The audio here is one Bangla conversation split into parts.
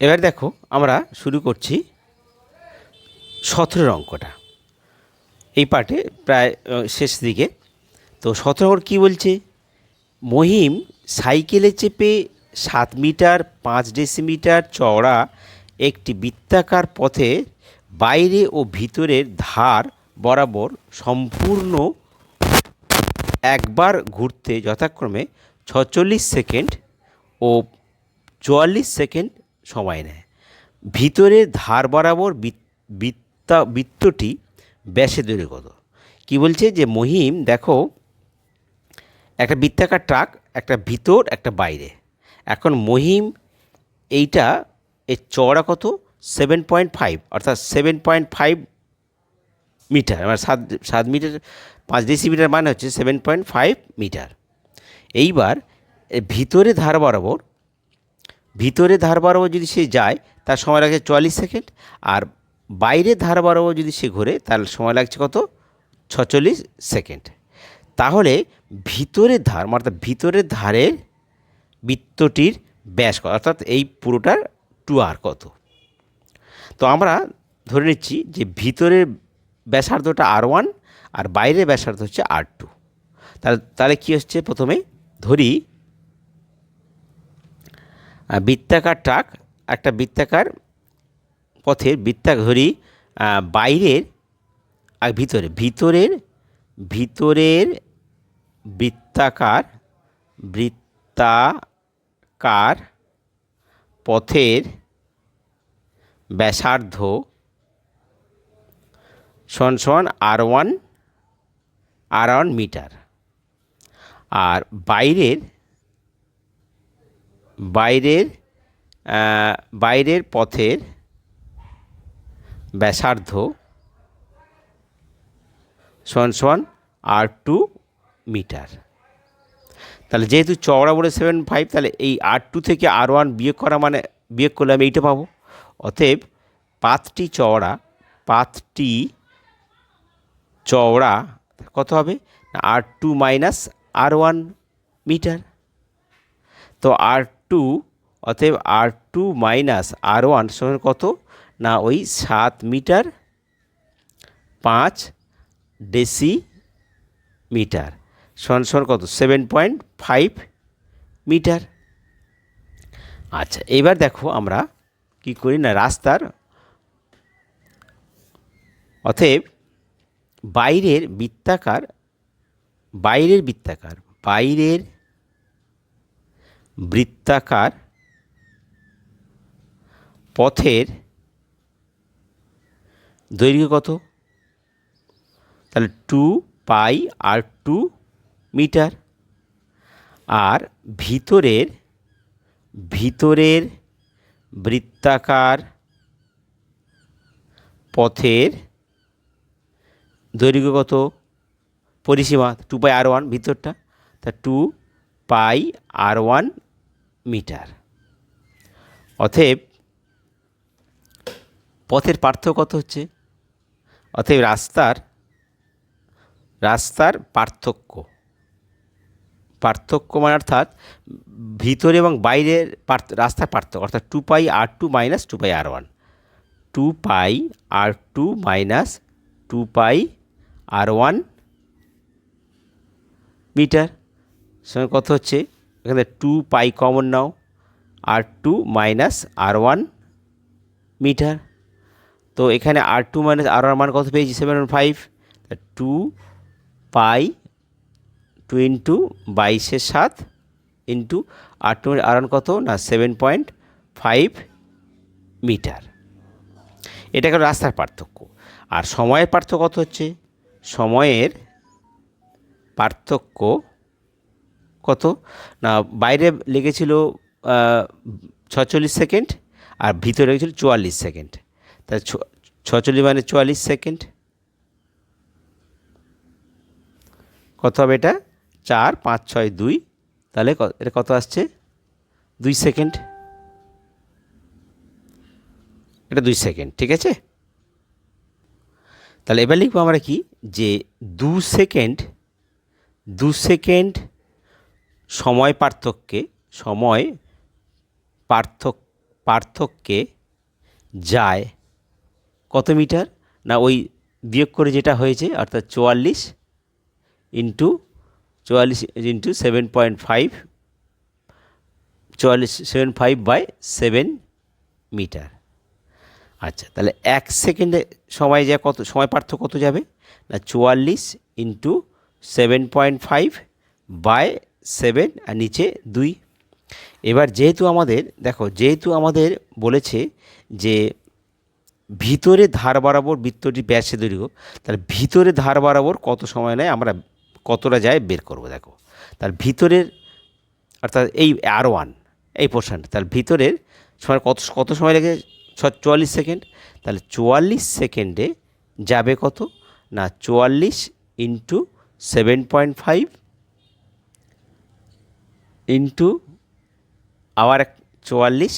এবার দেখো, আমরা শুরু করছি সতেরোর অঙ্কটা। এই পার্টে প্রায় শেষ দিকে। তো সতেরো কী বলছে? মহিম সাইকেলে চেপে সাত মিটার, পাঁচ ডেসিমিটার চওড়া একটি বৃত্তাকার পথে বাইরে ও ভিতরের ধার বরাবর সম্পূর্ণ একবার ঘুরতে যথাক্রমে ছচল্লিশ সেকেন্ড ও চুয়াল্লিশ সেকেন্ড সময় নেয়। ভিতরে ধার বরাবর বৃত- বৃত্তা, বৃত্তটি ব্যাসে দৈর্ঘ্য কত কী বলছে যে মহিম, দেখো, একটা বৃত্তাকার ট্রাক, একটা ভিতর, একটা বাইরে। এখন মহিম এইটা, এর চওড়া কত? সেভেন পয়েন্ট ফাইভ, অর্থাৎ সেভেন পয়েন্ট ফাইভ মিটার মানে সাত সাত মিটার, পাঁচ ডেসিমিটার মানে হচ্ছে সেভেন পয়েন্ট ফাইভ মিটার। এইবার ভিতরে ধার বরাবর ভিতরে ধার বরাবর যদি সে যায়, তার সময় লাগছে চুয়াল্লিশ সেকেন্ড, আর বাইরে ধার বরাবর যদি সে ঘোরে, তার সময় লাগছে কত? ছচল্লিশ সেকেন্ড। তাহলে ভিতরের ধার, অর্থাৎ ভিতরের ধারের বৃত্তটির ব্যাস কত? অর্থাৎ এই পুরোটার টু আর কত? তো আমরা ধরে নিচ্ছি যে ভিতরের ব্যাসার্ধটা আর ওয়ান, আর বাইরের ব্যাসার্ধ হচ্ছে আর টু। তাহলে তাহলে কী হচ্ছে? প্রথমে ধরি বৃত্তাকার ট্রাক, একটা বৃত্তাকার পথের বৃত্তা ধরি বাইরের, আর ভিতরে, ভিতরের ভিতরের বৃত্তাকার বৃত্তাকার পথের ব্যাসার্ধ সন সমান r one r one metre. আর বাইরের বাইরের বাইরের পথের ব্যাসার্ধ সমান সমান আর টু মিটার। তাহলে যেহেতু চওড়া বলে সেভেন ফাইভ তাহলে এই আর টু থেকে আর ওয়ান বিয়োগ করা মানে বিয়োগ করলে আমি এইটা পাবো। অতএব পাতটি চওড়া পাতটি চওড়া কত হবে? R two minus r one metre. তো আর টু অতএব r two minus r one সমান কত? না, ওই সাত মিটার পাঁচ ডেসি মিটার সমান সমান কত? Seven point five metre. আচ্ছা এবার দেখো আমরা কি করি না, রাস্তার অতএব বাইরের বৃত্তাকার বাইরের বৃত্তাকার, বাইরের বৃত্তাকার পথের দৈর্ঘ্য কত? তাহলে two pi r two metre. আর ভিতরের ভিতরের বৃত্তাকার পথের দৈর্ঘ্য কত? পরিসীমা টু পাই আর ওয়ান ভিতরটা। তা two pi r one metre. অতএব পথের পার্থক্য কত হচ্ছে? অতএব রাস্তার রাস্তার পার্থক্য। পার্থক্য মানে অর্থাৎ ভিতরে এবং বাইরের রাস্তার পার্থক্য, অর্থাৎ two pi r two minus two pi r one two pi r two minus two pi r one metre. সঙ্গে কত হচ্ছে? এখানে টু পাই কমন নাও, r two minus r one metre তো এখানে r two minus r one মান কত পেয়েছি? Seven one five two pi two into বাইশের সাত into r two r one কত? না সেভেন পয়েন্ট ফাইভ মিটার এটা হলো রাস্তার পার্থক্য। আর সময়ের পার্থক্য কত হচ্ছে? সময়ের পার্থক্য কত? না, বাইরে লেগেছিল ছচল্লিশ সেকেন্ড আর ভিতরে লেগেছিল চুয়াল্লিশ সেকেন্ড। তা ছচল্লিশ মানে চুয়াল্লিশ সেকেন্ড। কত হবে এটা? চার, পাঁচ, ছয়, দুই। তাহলে এটা কত আসছে? দুই সেকেন্ড। এটা দুই সেকেন্ড, ঠিক আছে? তাহলে এবার লিখব আমরা কি? যে দু সেকেন্ড দু সেকেন্ড সময় পার্থক্যে, সময় পার্থক পার্থক্যে যায় কত মিটার? না, ওই বিয়োগ করে যেটা হয়েছে, অর্থাৎ চুয়াল্লিশ ইন্টু চুয়াল্লিশ ইন্টু সেভেন পয়েন্ট ফাইভ, চুয়াল্লিশ, seven five by seven metre. আচ্ছা তাহলে এক সেকেন্ডে সময় যা কত, সময় পার্থক্য কত যাবে? না, চুয়াল্লিশ into seven point five by seven আর নিচে দুই। এবার যেহেতু আমাদের, দেখো, যেহেতু আমাদের বলেছে যে ভিতরে ধার বরাবর বৃত্তটি ব্যাসে দৈর্ঘ্য তাহলে ভিতরে ধার বরাবর কত সময় নেয় আমরা কতটা যায় বের করব, দেখো। তার ভিতরের, অর্থাৎ এই আর ওয়ান, এই পোর্শনটা তার ভিতরের সময় কত কত সময় লাগে ছ- চুয়াল্লিশ সেকেন্ড? তাহলে চুয়াল্লিশ সেকেন্ডে যাবে কত? না, চুয়াল্লিশ into seven point five into আবার এক চুয়াল্লিশ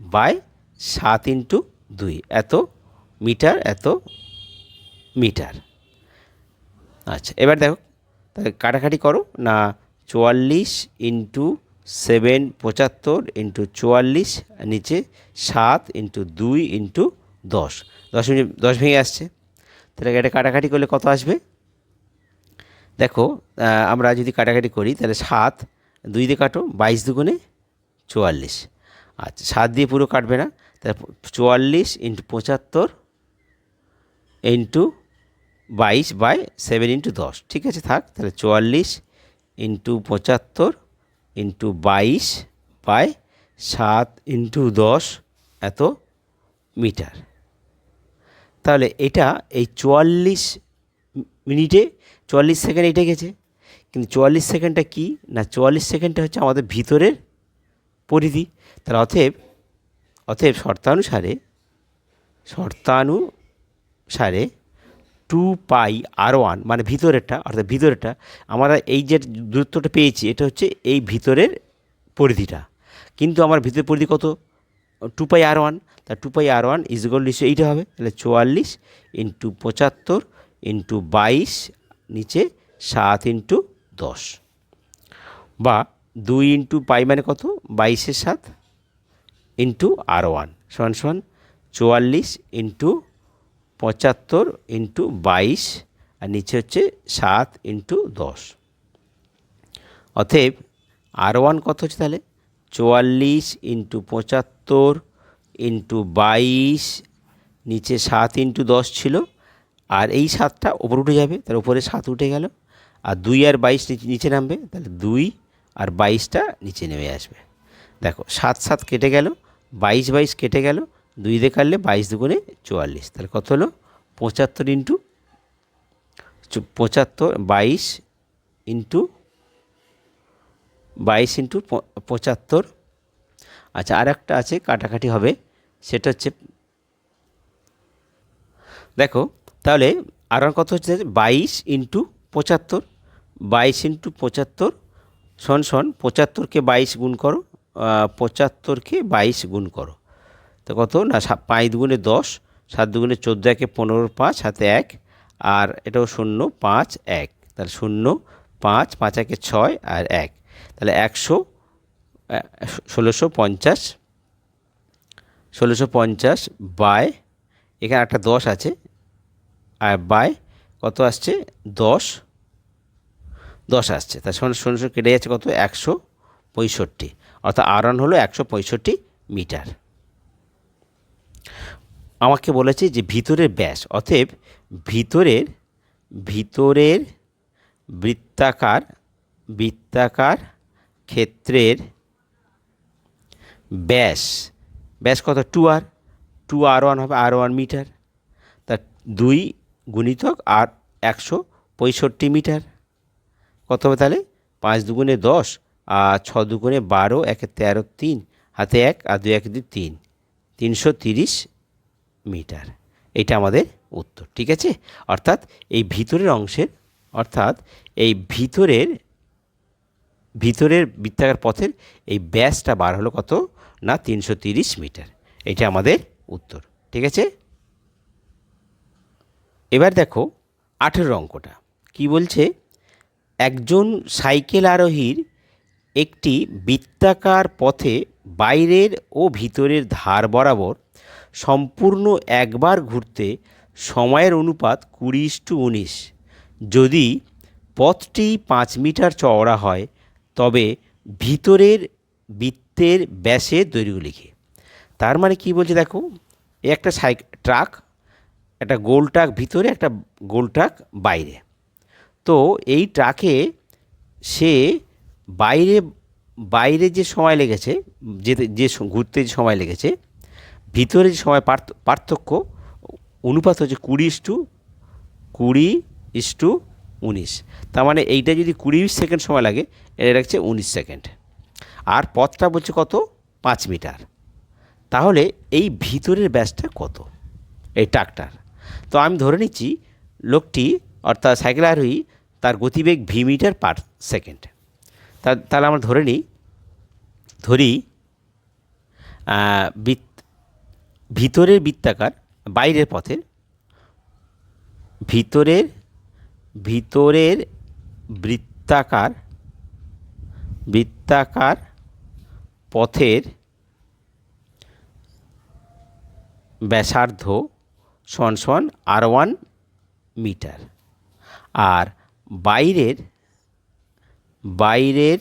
বাই সাত ইন্টু দুই। এত মিটার এত মিটার। আচ্ছা এবার দেখো, তাহলে কাটাকাটি করো। না, চুয়াল্লিশ ইন্টু সেভেন পঁচাত্তর ইন্টু চুয়াল্লিশ নিচে সাত ইন্টু দুই ইন্টু দশ। দশ মিনিট, দশ ভেঙে আসছে। তাহলে এটা কাটাকাটি করলে কত আসবে? দেখো আমরা যদি কাটাকাটি করি, তাহলে সাত দুই দিয়ে কাটো, বাইশ দুগুণে চুয়াল্লিশ। আচ্ছা সাত দিয়ে পুরো কাটবে না, তাহলে চুয়াল্লিশ ইন্টু পঁচাত্তর ইন্টু বাইশ বাই সেভেন ইন্টু দশ। ঠিক আছে, থাক, তাহলে চুয়াল্লিশ ইন্টু পঁচাত্তর ইন্টু বাইশ বাই সাত ইন্টু দশ এত মিটার। তাহলে এটা এই চুয়াল্লিশ মিনিটে, চুয়াল্লিশ সেকেন্ড এটা গেছে। কিন্তু চুয়াল্লিশ সেকেন্ডটা কি? না, চুয়াল্লিশ সেকেন্ডটা হচ্ছে আমাদের ভিতরের পরিধি। তাহলে অতএব অতএব শর্তানুসারে শর্তানুসারে টু পাই আর ওয়ান মানে ভিতরেরটা, অর্থাৎ ভিতরেরটা, আমরা এই যে দূরত্বটা পেয়েছি, এটা হচ্ছে এই ভিতরের পরিধিটা। কিন্তু আমার ভিতরের পরিধি কত? টু পাই আর ওয়ান, তা two pi r one is equal নিশ্চয়ই এইটা হবে। তাহলে চুয়াল্লিশ ইন্টু পঁচাত্তর ইন্টু বাইশ, নিচে সাত ইন্টু দশ। বা দুই ইন্টু পাই মানে কত? বাইশের সাত ইন্টু আর ওয়ান। সমান সমান চুয়াল্লিশ ইন্টু পঁচাত্তর ইন্টু বাইশ আর নিচে হচ্ছে সাত ইন্টু দশ। অতএব আর ওয়ান কত হচ্ছে তাহলে? চুয়াল্লিশ ইন্টু পঁচাত্তর ইন্টু বাইশ, নিচে সাত ইন্টু দশ ছিল। আর এই সাতটা ওপর উঠে যাবে তার উপরে সাত উঠে গেল। আর দুই আর বাইশ নিচে নামবে, তাহলে দুই আর বাইশটা নিচে নেমে আসবে। দেখো, সাত সাত কেটে গেল, বাইশ বাইশ কেটে গেল, দুই দিয়ে কাটলে বাইশ দুগুণে চুয়াল্লিশ। তাহলে কত হলো? পঁচাত্তর ইন্টু পঁচাত্তর বাইশ ইন্টু বাইশ ইন্টু পঁচাত্তর। আচ্ছা আর একটা আছে, কাটাকাটি হবে, সেটা হচ্ছে, দেখো, তাহলে আর কত হচ্ছে? বাইশ ইন্টু পঁচাত্তর। বাইশ ইন্টু পঁচাত্তর, শন শন, পঁচাত্তরকে বাইশ গুণ করো পঁচাত্তরকে বাইশ গুণ করো। তো কত? না পাঁচ দুগুণে দশ, সাত দুগুণে চোদ্দ, একে পনেরো, পাঁচ হাতে এক, আর এটাও শূন্য, পাঁচ, এক। তাহলে শূন্য, পাঁচ পাঁচ, একে ছয়, আর এক। তাহলে একশো ষোলোশো পঞ্চাশ ষোলোশো পঞ্চাশ বাই, এখানে একটা দশ আছে, আর বাই কত আসছে? দশ দশ আসছে। তার সঙ্গে শূন্য শূন্য কেটে যাচ্ছে কত? একশো পঁয়ষট্টি। অর্থাৎ আরন হলো একশো পঁয়ষট্টি মিটার। আমাকে বলেছে যে ভিতরের ব্যাস, অতএব ভিতরের ভিতরের বৃত্তাকার বৃত্তাকার ক্ষেত্রের ব্যাস ব্যাস কত? Two r two r one হবে আর ওয়ান মিটার। তা দুই গুণিতক আর একশো পঁয়ষট্টি মিটার। কত হবে তাহলে? পাঁচ দুগুণে দশ আর ছ দুগুণে বারো, একে তেরো তিন, হাতে এক আর দুই এক দুই তিন, তিনশো তিরিশ মিটার। এটা আমাদের উত্তর, ঠিক আছে? অর্থাৎ এই ভিতরের অংশের, অর্থাৎ এই ভিতরের ভিতরের বৃত্তাকার পথের এই ব্যাসটা বার হলো কত? না, তিনশো তিরিশ মিটার। এটা আমাদের উত্তর, ঠিক আছে? এবার দেখো আঠেরো অঙ্কটা। কি বলছে? একজন সাইকেল আরোহীর একটি বৃত্তাকার পথে বাইরের ও ভিতরের ধার বরাবর সম্পূর্ণ একবার ঘুরতে সময়ের অনুপাত কুড়ি টু উনিশ। যদি পথটি পাঁচ মিটার চওড়া হয়, তবে ভিতরের বৃত্তের ব্যাসে দৈর্ঘ্য লিখে। তার মানে কি বলছে দেখো একটা সাইক ট্রাক, একটা গোল ট্রাক ভিতরে, একটা গোল ট্রাক বাইরে। তো এই ট্রাকে সে বাইরে বাইরে যে সময় লেগেছে যেতে যে ঘুরতে যে সময় লেগেছে, ভিতরে যে সময় পার্থ- পার্থক্য, অনুপাত হচ্ছে কুড়ি ইস্টু কুড়ি ইস্টু উনিশ। তার মানে এইটা যদি কুড়ি সেকেন্ড সময় লাগে, এটা রাখছে উনিশ সেকেন্ড। আর পথটা বলছে কত? পাঁচ মিটার। তাহলে এই ভিতরের ব্যাসটা কত? এই ট্রাকটার। তো আমি ধরে নিচ্ছি, লোকটি অর্থাৎ সাইকেল আরোহী তার গতিবেগ ভি মিটার পার সেকেন্ড। তাহলে আমরা ধরে নিই, ধরি ভিতরের বৃত্তাকার বাইরের পথের, ভিতরের ভিতরের বৃত্তাকার বৃত্তাকার পথের ব্যাসার্ধ সমান সমান আর ওয়ান মিটার। আর বাইরের বাইরের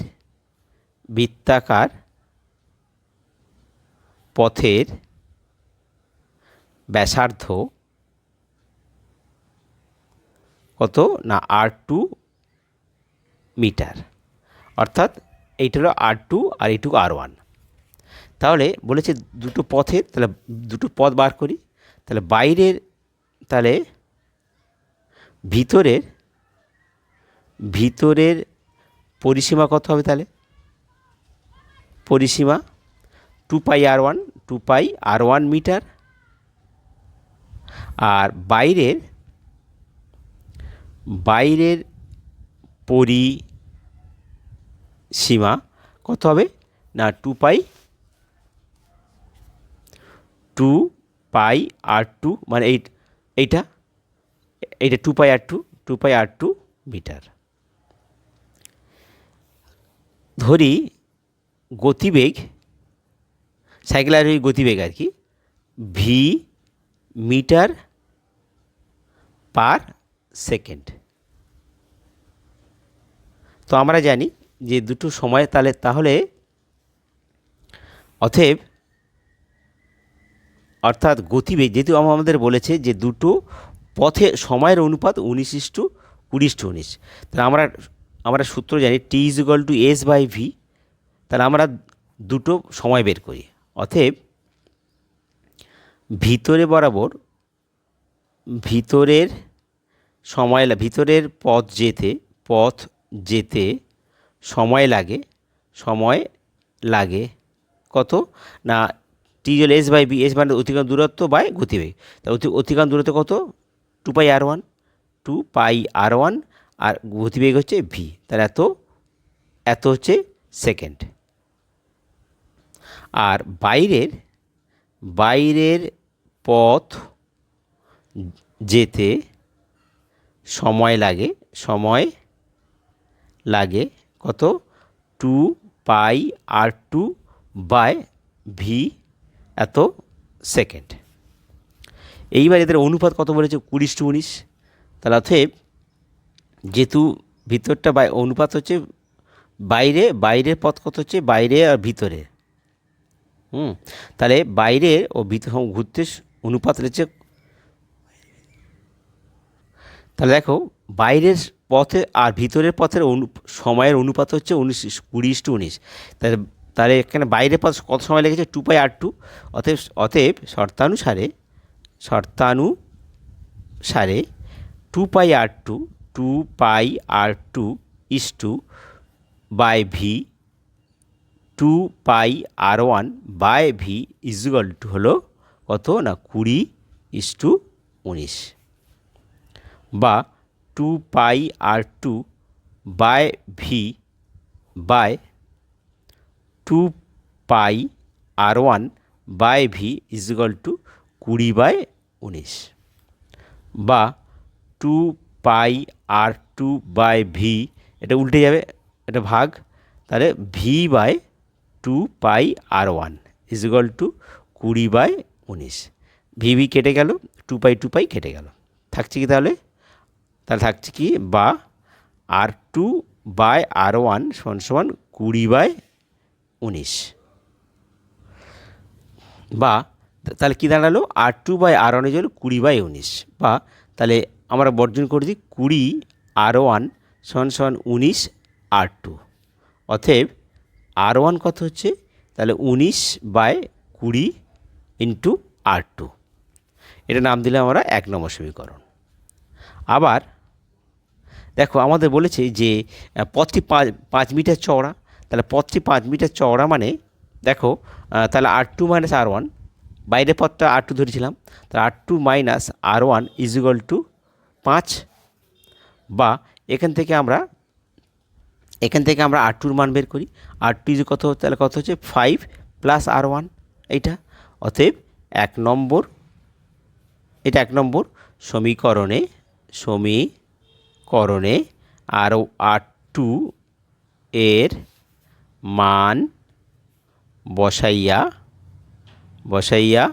বৃত্তাকার পথের ব্যাসার্ধ কত? না আর টু মিটার। অর্থাৎ এইটা হলো আর টু আর এইটুকু আর ওয়ান তাহলে বলেছে দুটো পথের, তাহলে দুটো পথ বার করি। তাহলে বাইরের, তাহলে ভিতরের ভিতরের পরিসীমা কত হবে তাহলে? পরিসীমা two pi r one two pi r one metre আর বাইরের বাইরের পরিসীমা কত হবে? না two pi two pi r two মানে এই এইটা? এইটা two pi r two two pi r two metre ধরি গতিবেগ সাইকেল আরোহী গতিবেগ আর কি ভি মিটার পার সেকেন্ড। তো আমরা জানি যে দুটো সময় তাহলে তাহলে অতএব অর্থাৎ গতিবেগ, যেহেতু আম- আমাদের বলেছে যে দুটো পথে সময়ের অনুপাত উনিশ ইস্টু কুড়ি ইস্টু উনিশ। তাহলে আমরা আমরা সূত্র জানি t is equal to s by v তাহলে আমরা দুটো সময় বের করি। অতএব ভিতরে বরাবর ভিতরের সময় ভিতরের পথ যেতে পথ যেতে সময় লাগে সময় লাগে। কত? না টি হল এস বাই বি এস মানে অতিক্রম দূরত্ব বাই গতিবেগ। তা অতি অতিক্রম দূরত্ব কত? Two pi r one two pi r one আর গতিবেগ হচ্ছে ভি তাহলে এত এত হচ্ছে সেকেন্ড আর বাইরের বাইরের পথ যেতে সময় লাগে সময় লাগে কত? Two pi r two by v এত সেকেন্ড এইবার এদের অনুপাত কত বলেছে? কুড়িশ টু উনিশ। তাহলে অতএব যেহেতু ভিতরটা বাই অনুপাত হচ্ছে বাইরে, বাইরের পথ কত হচ্ছে? বাইরে আর ভিতরে। হুম? তাহলে বাইরে ও ভিতর ঘুরতে অনুপাত রয়েছে তাহলে দেখো, বাইরের পথে আর ভিতরের পথের অনু সময়ের অনুপাত হচ্ছে উনিশ, কুড়ি টু উনিশ। তাহলে তাহলে এখানে বাইরের পথ কত সময় লেগেছে? Two pi r two. অতএব অতএব শর্তানুসারে শর্তানুসারে two pi r two two pi r two is two by v, two pi r one by v equal to হলো কত না কুড়ি ইস টু উনিশ। বা two pi r two by v by two pi r one by v equal to কুড়ি বাই উনিশ। বা two pi r two by v. এটা উল্টে যাবে, এটা ভাগ। তাহলে v by two pi r one equal to কুড়ি বাই উনিশ। ভিভি কেটে গেল, টু পাই টু পাই কেটে গেল। থাকছে কি তাহলে? তাহলে থাকছে কি বা r two by r one সমান সমান কুড়ি বাই উনিশ। বা, তাহলে কী দাঁড়াল? R two by r one হলো কুড়ি বাই উনিশ। বা, তাহলে আমরা বর্জন করে দিই কুড়ি আর ওয়ান সমান সমান উনিশ আর টু। অতএব আর ওয়ান কত হচ্ছে? তাহলে উনিশ বাই কুড়ি ইন্টু আর টু। এটা নাম দিলে আমরা এক নম্বর সমীকরণ। আবার দেখো আমাদের বলেছে যে পথটি পাঁচ পাঁচ মিটার চওড়া। তাহলে পথটি পাঁচ মিটার চওড়া মানে দেখো তাহলে r two minus r one. বাইরের পথটা আর টু ধরেছিলাম। তাহলে r two minus r one equal to পাঁচ বা এখান থেকে আমরা, এখান থেকে আমরা আর টুর মান বের করি। আর টু কত, তাহলে কত হচ্ছে? ফাইভ প্লাস আর ওয়ান এইটা। অতএব এক নম্বর, এটা এক নম্বর সমীকরণে সমীকরণে আরও আর টু এর মান বসাইয়া বসাইয়া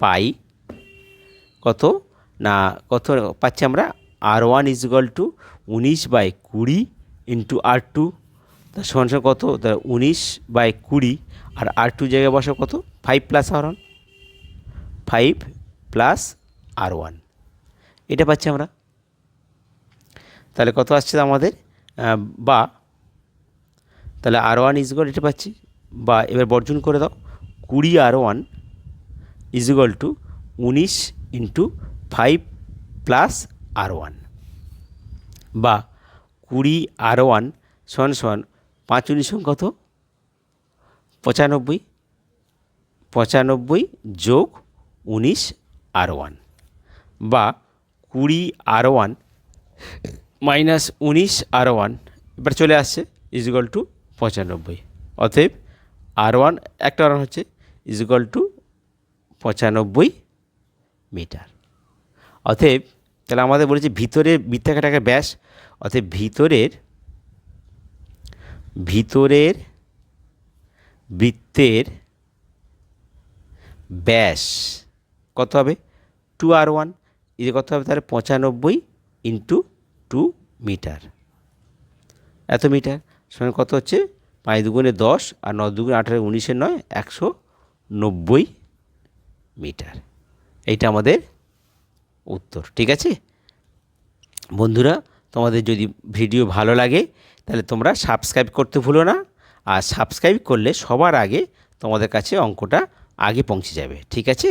পাই কত? না, কত পাচ্ছি আমরা? R one is equal to উনিশ বাই কুড়ি ইন্টু আর টু তার সমান সমান কত? উনিশ বাই কুড়ি। আর আর টু জায়গায় বসে কত? Five plus r one five plus r one এটা পাচ্ছি আমরা। তাহলে কত আসছে আমাদের? বা। তাহলে আর ওয়ান ইজ ইজগল এটা পাচ্ছি। বা, এবার বর্জন করে দাও। কুড়ি r one is is equal to উনিশ into five plus r one বা কুড়ি আর ওয়ান সমান সমান পাঁচ উনিশ কত? পঁচানব্বই। পঁচানব্বই যোগ উনিশ আর ওয়ান বা কুড়ি আর ওয়ান মাইনাস উনিশ আর ওয়ান এবার চলে আসছে ইজিক্যাল টু পঁচানব্বই। অতএব আর ওয়ান একটা হচ্ছে ইজিক্যাল টু পঁচানব্বই মিটার। অতএব, তাহলে আমাদের বলেছে ভিতরের বৃত্তাকার ব্যাস, অতএব ভিতরের ভিতরের বৃত্তের ব্যাস কত হবে? টু আর ওয়ান এই কত হবে? তাহলে পঁচানব্বই ইন্টু টু মিটার এত মিটার সঙ্গে কত হচ্ছে? পাঁচ দুগুণে দশ আর ন দুগুণে আঠারো উনিশের নয়, একশো নব্বই মিটার এইটা আমাদের উত্তর, ঠিক আছে? বন্ধুরা, তোমাদের যদি ভিডিও ভালো লাগে, তাহলে তোমরা সাবস্ক্রাইব করতে ভুলো না, আর সাবস্ক্রাইব করলে সবার আগে তোমাদের কাছে অঙ্কটা আগে পৌঁছে যাবে, ঠিক আছে?